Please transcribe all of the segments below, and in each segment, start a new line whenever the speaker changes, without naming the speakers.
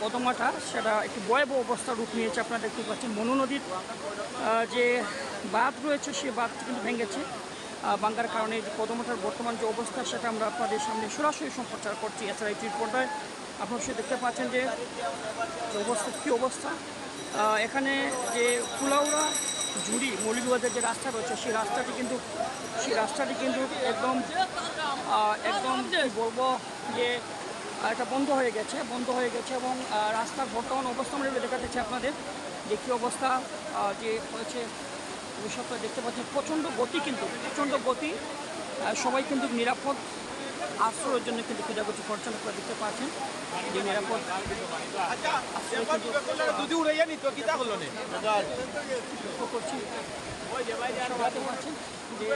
কদমাটা সেটা একটি ভয়াবহ অবস্থা রূপ নিয়েছে আপনারা দেখতে পাচ্ছেন। মনু নদীর যে বাঁধ রয়েছে সেই বাঁধটি কিন্তু ভেঙেছে। আহ, ভাঙ্গার কারণে যে কদমাটার বর্তমান যে অবস্থা সেটা আমরা আপনাদের সামনে সরাসরি সম্প্রচার করছি এছাড়া এই পর্দায় আপনারা সে দেখতে পাচ্ছেন যে অবস্থা কী অবস্থা। এখানে যে কুলাউড়া জুড়ি মৌলিকবাজার যে রাস্তা রয়েছে সেই রাস্তাটি কিন্তু সেই রাস্তাটি কিন্তু একদম একদম বলব যে এটা বন্ধ হয়ে গেছে বন্ধ হয়ে গেছে এবং রাস্তার বর্তমান অবস্থা আমরা দেখা যাচ্ছে আপনাদের যে কী অবস্থা যে হয়েছে ভবিষ্যৎ দেখতে পাচ্ছেন প্রচণ্ড গতি কিন্তু প্রচণ্ড গতি সবাই কিন্তু নিরাপদ আশ্রয়ের জন্য কিন্তু খোঁজাখুঁজি করছেন আপনারা দেখতে পাচ্ছেন যে নিরাপদ করছি দেখতে পাচ্ছেন যে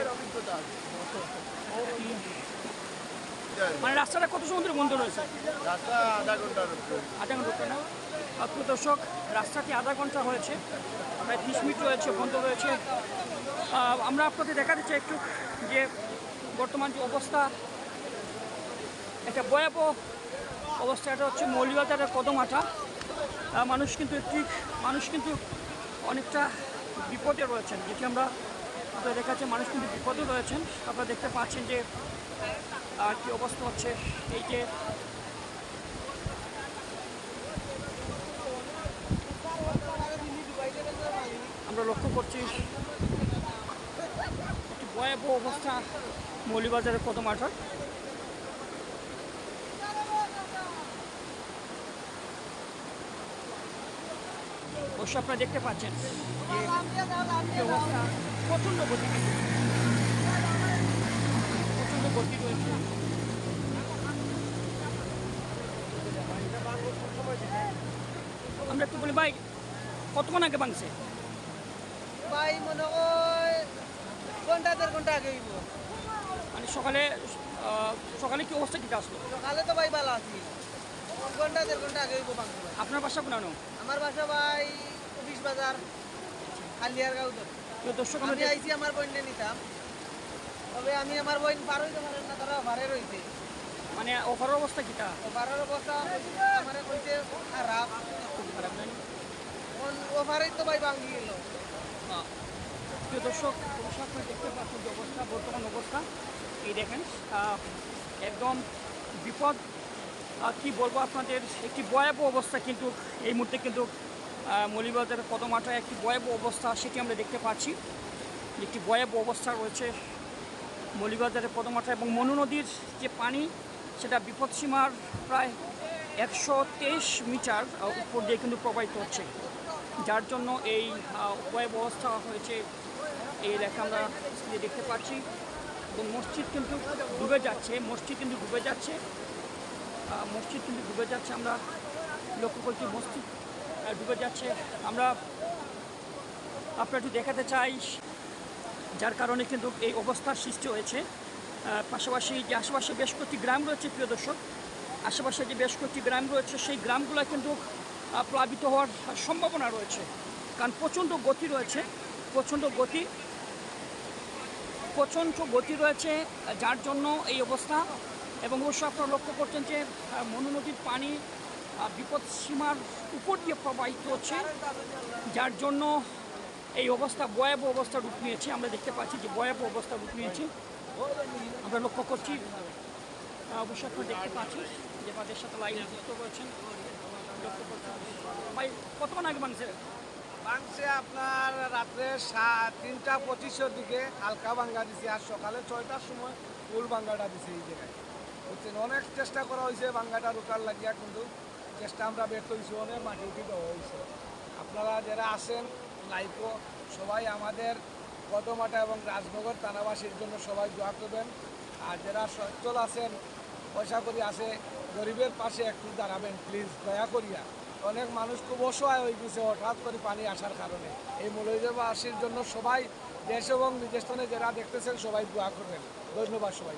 মানে রাস্তাটা কত সময় ধরে বন্ধ রয়েছে?
রাস্তা আধা
ঘণ্টা না? আপনি দর্শক রাস্তাটি আধা ঘণ্টা হয়েছে। প্রায় তিরিশ মিনিট রয়েছে বন্ধ রয়েছে। আমরা আপনাদের দেখাতে চাই একটু যে বর্তমান যে অবস্থা একটা ভয়াবহ অবস্থা এটা হচ্ছে মৌলিবাজারের কদমাটা। মানুষ কিন্তু একটি মানুষ কিন্তু অনেকটা বিপদে রয়েছেন। যেটি আমরা আপনাদের দেখাচ্ছি মানুষ কিন্তু বিপদে রয়েছেন। আপনারা দেখতে পাচ্ছেন যে কী অবস্থা হচ্ছে এই যে? আমরা লক্ষ্য করছি একটি ভয়াবহ অবস্থা মৌলিবাজারের কদম আঠার অবশ্য আপনারা দেখতে পাচ্ছেন কি অবস্থা প্রচণ্ড গতি কিন্তু প্রচণ্ড গতি রয়েছে আমরা একটু বলি ভাই কতক্ষণ আগে ভাঙছে?
ভাই মনে হয় ঘণ্টা দেড় ঘণ্টা আগে হইব।
মানে সকালে সকালে কি অবস্থা কি আসলো?
সকালে তো ভাই ভালো আছি। ঘণ্টা দেড় ঘণ্টা আগে হইব
আপনার বাসা কোনানো
আমার বাসা ভাই অফিস বাজার গাঁও তো
তো দর্শক
আমি আইছি আমার বোনকে নিতাম। তবে আমি আমার বোন পার হইতে পারেন না তারা ভারে রইছে।
মানে ওভারের অবস্থা কিটা?
ওভারের অবস্থা ওভারেই তো ভাই ভাঙ্গি গেল
দর্শক দেখতে পাচ্ছেন যে অবস্থা, বর্তমান অবস্থা? এই দেখেন একদম বিপদ কি বলব আপনাদের, একটি ভয়াবহ অবস্থা কিন্তু এই মুহূর্তে কিন্তু মৌলিবাজারের কদমাটায় একটি ভয়াবহ অবস্থা সেটি আমরা দেখতে পাচ্ছি। একটি ভয়াবহ অবস্থা রয়েছে মৌলিবাজারের কদমাটা এবং মনু নদীর যে পানি, সেটা বিপদসীমার প্রায় একশো তেইশ মিটার উপর দিয়ে কিন্তু প্রবাহিত হচ্ছে। যার জন্য এই উপায় ব্যবস্থা হয়েছে, এই এলাকা আমরা দেখতে পাচ্ছি। এবং মসজিদ কিন্তু ডুবে যাচ্ছে, মসজিদ কিন্তু ডুবে যাচ্ছে। মসজিদ কিন্তু ডুবে যাচ্ছে, আমরা লক্ষ্য করছি মসজিদ ডুবে যাচ্ছে। আমরা আপনারা একটু দেখাতে চাই, যার কারণে কিন্তু এই অবস্থার সৃষ্টি হয়েছে। পাশাপাশি যে আশেপাশে বেশ কয়েকটি গ্রাম রয়েছে, প্রিয় দর্শক, আশেপাশে যে বেশ কয়েকটি গ্রাম রয়েছে, সেই গ্রামগুলো কিন্তু প্লাবিত হওয়ার সম্ভাবনা রয়েছে। কারণ প্রচণ্ড গতি রয়েছে প্রচণ্ড গতি প্রচণ্ড গতি রয়েছে যার জন্য এই অবস্থা। এবং অবশ্য আপনারা লক্ষ্য করছেন যে মনু নদীর পানি বিপদ সীমার উপর দিয়ে প্রবাহিত হচ্ছে যার জন্য এই অবস্থা ভয়াবহ অবস্থা রূপ নিয়েছে। আমরা দেখতে পাচ্ছি যে ভয়াবহ অবস্থা রূপ নিয়েছে। আমরা লক্ষ্য করছি আহ, অবশ্যই আপনারা দেখতে পাচ্ছি যে তাদের সাথে লাইন যুক্ত রয়েছেন। লক্ষ্য করছি ভাই, কতক্ষণ আগে
আপনার রাত্রে তিনটা পঁচিশের দিকে, হালকা ভাঙ্গা দিছে, আর সকালে ছয়টার সময় ফুল ভাঙ্গাটা দিছে এই জায়গায়। অনেক চেষ্টা করা হয়েছে ভাঙ্গাটা রোকার লাগিয়া, কিন্তু চেষ্টা আমরা ব্যর্থ হয়েছি, অনেক মাটি উঠি দেওয়া হয়েছে। আপনারা যারা আসেন লাইফও সবাই আমাদের কদমাটা এবং রাজনগর থানাবাসীর জন্য সবাই দোয়া করবেন। আর যারা সচ্ছল আছেন পয়সা করি আছে, গরিবের পাশে একটু দাঁড়াবেন প্লিজ দয়া করিয়া। অনেক মানুষ খুব অসহায় হয়ে গেছে হঠাৎ করে পানি আসার কারণে। এই মৌলবাসীর জন্য সবাই দেশ এবং বিদেশ যারা দেখতেছেন সবাই দোয়া করবেন। ধন্যবাদ সবাই